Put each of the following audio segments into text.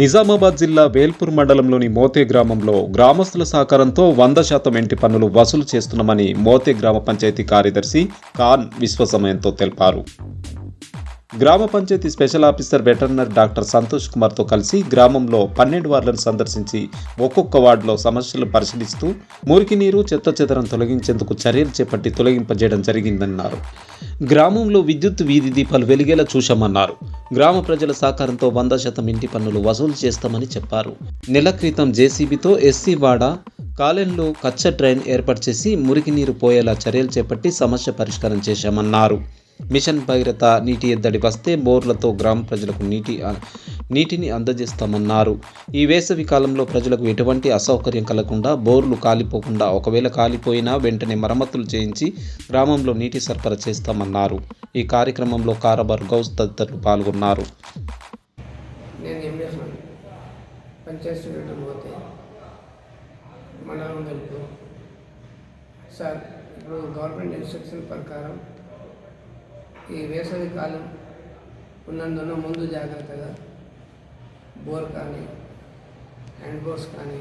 నిజామాబాద్ జిల్లా వేల్పూర్ మండలంలోని మోతే గ్రామంలో గ్రామస్తుల సహకారంతో వంద శాతం ఇంటి పన్నులు వసూలు చేస్తున్నామని మోతే గ్రామ పంచాయతీ కార్యదర్శి ఖాన్ విశ్వసమయంతో తెలిపారు. గ్రామ panchayat special officer veterinary doctor Santosh కుమార్తో కలిసి గ్రామంలో పన్నెండు వార్డులను సందర్శించి ఒక్కొక్క వార్డులో సమస్యలు పరిశీలిస్తూ మురికి నీరు చెత్త చెదరం తొలగించేందుకు చర్యలు చేపట్టి తొలగింపజేయడం జరిగిందన్నారు. గ్రామంలో విద్యుత్ వీధి దీపాలు వెలిగేలా చూశామన్నారు. గ్రామ ప్రజల సహకారంతో వంద శాతం ఇంటి పన్నులు వసూలు చేస్తామని చెప్పారు. నెల క్రితం జేసీబీతో ఎస్సీ వాడ కాలెన్లో కచ్చ డ్రైన్ ఏర్పాటు చేసి మురికి నీరు పోయేలా చర్యలు చేపట్టి సమస్య పరిష్కారం చేశామన్నారు. మిషన్ భగీరథ నీటి ఎద్దడి వస్తే బోర్లతో గ్రామ ప్రజలకు నీటి నీటిని అందజేస్తామన్నారు. ఈ వేసవి కాలంలో ప్రజలకు ఎటువంటి అసౌకర్యం కలగకుండా బోర్లు కాలిపోకుండా ఒకవేళ కాలిపోయినా వెంటనే మరమ్మతులు చేయించి గ్రామంలో నీటి సరఫరా చేస్తామన్నారు. ఈ కార్యక్రమంలో కారబార్ గౌస్ తదితరులు పాల్గొన్నారు. సార్ ఇప్పుడు గవర్నమెంట్ ఇన్స్ట్రక్షన్ ప్రకారం ఈ వేసవి కాలం ఉన్నందున ముందు జాగ్రత్తగా బోర్ కానీ హ్యాండ్ బోర్స్ కానీ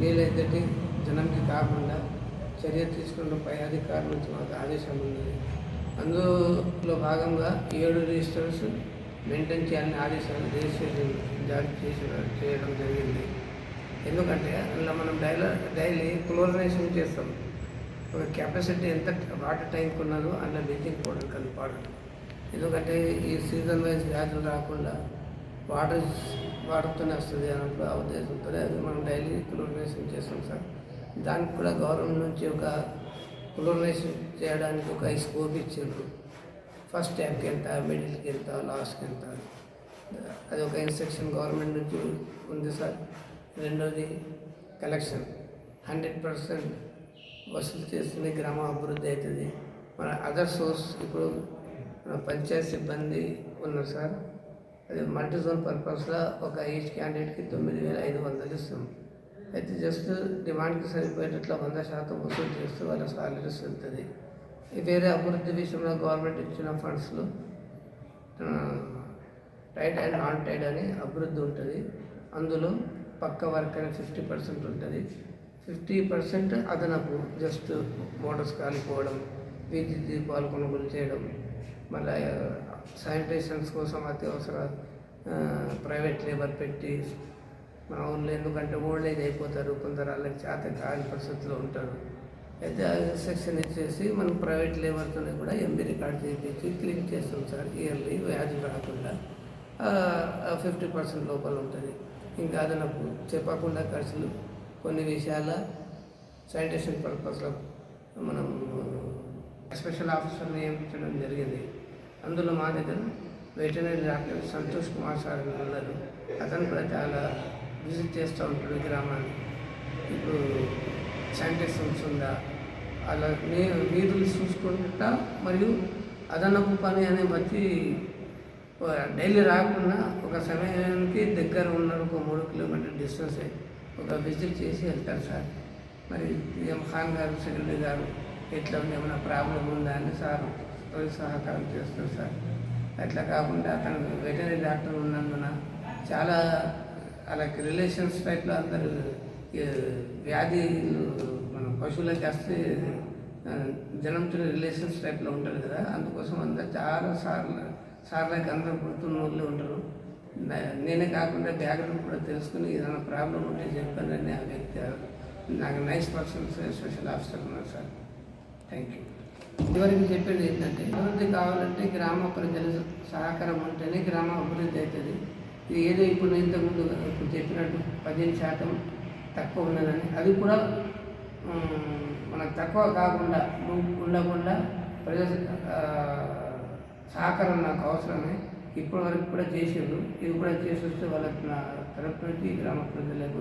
నీళ్ళెద్దటి జనంకి కాకుండా చర్య తీసుకున్న పై అధికారుల నుంచి మాకు ఆదేశం ఉన్నది అందులో భాగంగా ఏడు రిజిస్టర్స్ మెయింటైన్ చేయాలని ఆదేశాలు రిజిస్ట్రేషన్ జారీ చేసి చేయడం జరిగింది. ఎందుకంటే అందులో మనం డైలీ డైలీ క్లోరినేషన్ చేస్తాం. కెపాసిటీ ఎంత వాటర్ ట్యాంక్ ఉన్నదో అందులో బ్లీచింగ్ పౌడర్ కలిపాడు ఎందుకంటే ఈ సీజన్ వైజ్ వ్యాధులు రాకుండా వాటర్ వాటర్తోనే వస్తుంది అన్నట్లు ఆ ఉద్దేశంతో అది మనం డైలీ క్లోరినేషన్ చేస్తాం సార్. దానికి కూడా గవర్నమెంట్ నుంచి ఒక క్లోరినేషన్ చేయడానికి ఒక స్కోప్ ఇచ్చారు ఫస్ట్ ట్యాప్కి ఎంత మిడిల్కి ఎంత లాస్ట్కి ఎంత? అది ఒక ఇన్స్ట్రక్షన్ గవర్నమెంట్ నుంచి ఉంది సార్. రెండోది కలెక్షన్ హండ్రెడ్ పర్సెంట్ వసూలు చేస్తుంది గ్రామ అభివృద్ధి అవుతుంది. మన అదర్ సోర్స్ ఇప్పుడు మన పంచాయత్ సిబ్బంది ఉన్నారు సార్. అది మల్టీ జోన్ పర్పస్లో ఒక ఈచ్ క్యాండిడేట్కి తొమ్మిది వేల ఐదు వందలు ఇస్తాం. అయితే జస్ట్ డిమాండ్కి సరిపోయేటట్లు వంద శాతం వసూలు చేస్తూ వాళ్ళ సాలరీస్ వెళ్తుంది ఈ వేరే అభివృద్ధి విషయంలో గవర్నమెంట్ ఇచ్చిన ఫండ్స్లో టైడ్ అండ్ నాన్ టైడ్ అని అభివృద్ధి ఉంటుంది. అందులో పక్క వర్క్ అని ఫిఫ్టీ పర్సెంట్ ఉంటుంది. ఫిఫ్టీ పర్సెంట్ అదనపు జస్ట్ మోటార్స్ కాలిపోవడం విద్యుత్ దీపాలు కొనుగోలు చేయడం మళ్ళీ శానిటేషన్స్ కోసం అత్యవసర ప్రైవేట్ లేబర్ పెట్టి మా ఊళ్ళో ఎందుకంటే ఓల్డ్ ఏజ్ అయిపోతారు కొందరు వాళ్ళకి చేత కాని పరిస్థితిలో ఉంటారు. అయితే ఆ సెక్షన్ ఇచ్చేసి మనం ప్రైవేట్ లేబర్తోనే కూడా ఎంబీ రికార్డ్ చేయించి క్లీన్ చేస్తాం సార్ ఇయర్లీ వ్యాధులు రాకుండా. ఫిఫ్టీ పర్సెంట్ లోపల ఉంటుంది. ఇంకా అదనపు చెప్పకుండా ఖర్చులు కొన్ని విషయాల శానిటేషన్ పర్పస్లో మనం స్పెషల్ ఆఫీసర్ నియమించడం జరిగింది. అందులో మా దగ్గర veterinary doctor Santosh Kumar sir ఉన్నారు. అతను కూడా చాలా విజిట్ చేస్తూ ఉంటాడు గ్రామాన్ని. ఇప్పుడు శానిటేషన్స్ ఉందా అలా నీ నీరులు చూసుకుంటా మరియు అదనపు పని అనే మంచి డైలీ రాకుండా ఒక సమయానికి దగ్గర ఉన్న ఒక మూడు కిలోమీటర్ డిస్టెన్స్ ఒక విజిట్ చేసి వెళ్తారు సార్. మరి ఎం ఖాన్ గారు సెక్రటరీ గారు ఎట్లా ఏమైనా ప్రాబ్లం ఉందా అని సార్ సహకారం చేస్తారు సార్. అట్లా కాకుండా అతను వెటనరీ డాక్టర్ ఉన్నందున చాలా అలాగే రిలేషన్స్ టైప్లో అందరూ వ్యాధి మన పశువులకి వస్తే జనంతో రిలేషన్స్ టైప్లో ఉంటుంది కదా. అందుకోసం అందరు చాలా సార్లు సార్లకి అందరూ గుర్తున్న వాళ్ళు ఉంటారు. నేనే కాకుండా బ్యాక్గ్రౌండ్ కూడా తెలుసుకుని ఏదైనా ప్రాబ్లం ఉంటే చెప్పానని ఆ వ్యక్తి నాకు నైస్ పర్సన్స్ స్పెషల్ ఆఫీసర్ ఉన్నారు సార్. Thank you. ఇదివరకు చెప్పేది ఏంటంటే అభివృద్ధి కావాలంటే గ్రామ ప్రజల సహకారం ఉంటేనే గ్రామ అభివృద్ధి అవుతుంది. ఇది ఏదో ఇప్పుడు ఇంతకుముందు ఇప్పుడు చెప్పినట్టు పదిహేను శాతం తక్కువ ఉన్నదని. అది కూడా మనకు తక్కువ కాకుండా ఉండకుండా ప్రజల సహకారం నాకు అవసరమే. ఇప్పటి వరకు కూడా చేసిండు ఇది కూడా చేసి వస్తే వాళ్ళకి నా తరపు నుంచి గ్రామ ప్రజలకు